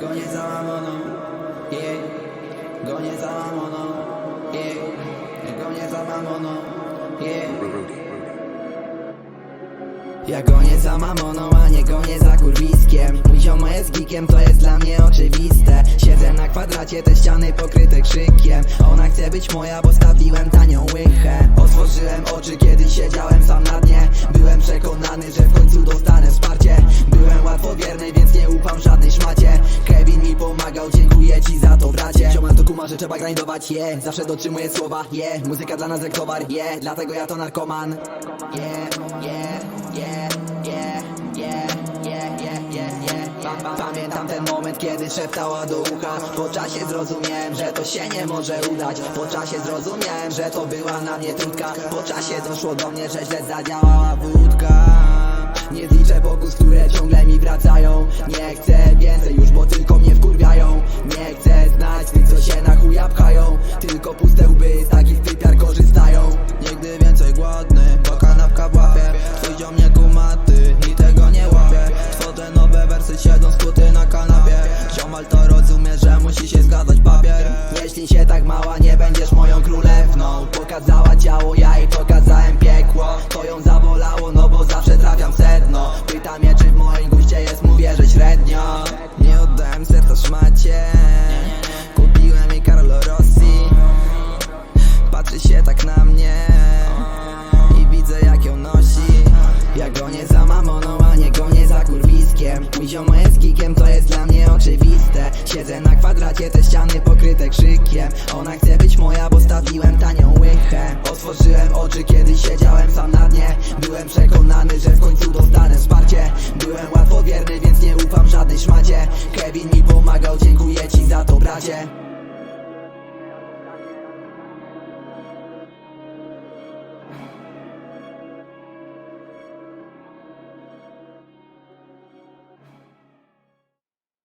gonię za mamoną, yeah. Gonię za mamoną, yeah. Gonię za mamoną, yeah. Ja gonię za mamoną, a nie gonię za kurwiskiem Mój ziomo jest geekiem, to jest dla mnie oczywiste Siedzę na kwadracie, te ściany pokryte krzykiem Ona chce być moja, bo stawiłem tanią łychę Otworzyłem oczy, kiedy siedziałem sam na dnie Byłem przekonany, że Że trzeba grindować, je. Yeah. Zawsze dotrzymuję słowa, je. Yeah. Muzyka dla nas jak towar, je. Yeah. Dlatego ja to narkoman. Je, je, je, je, je Pamiętam ten moment, kiedy szeptała do ucha. Po czasie zrozumiałem, że to się nie może udać. Po czasie zrozumiałem, że to była na mnie trudka Po czasie doszło do mnie, że źle zadziałała wódka. Nie zliczę pokus, które ciągle mi wracają. Nie chcę więcej już, bo ty Ziomal to rozumie, że musi się zgadzać papier. Jeśli się tak mała, nie będziesz moją królewną. Pokazała ciało, ja jej pokazałem piekło. To ją zabolało, no bo zawsze trafiam sedno. Pyta mnie, czy w moim guście jest, mówię, że średnio. Nie oddałem serca szmacie. Kupiłem jej Carlo Rossi. Patrzy się tak na mnie. I widzę jak ją nosi. Ja gonię za mamoną, a nie gonię kurwiskiem Mój ziomo jest geekiem, to jest dla mnie oczywiste. Siedzę na kwadracie, te ściany pokryte krzykiem. Ona chce być moja, bo stawiłem tanią łychę. Otworzyłem oczy, kiedy siedziałem sam na dnie. Byłem przekonany, że w końcu dostanę wsparcie. Byłem łatwowierny, więc nie ufam żadnej szmacie. Kevin mi pomagał, dziękuję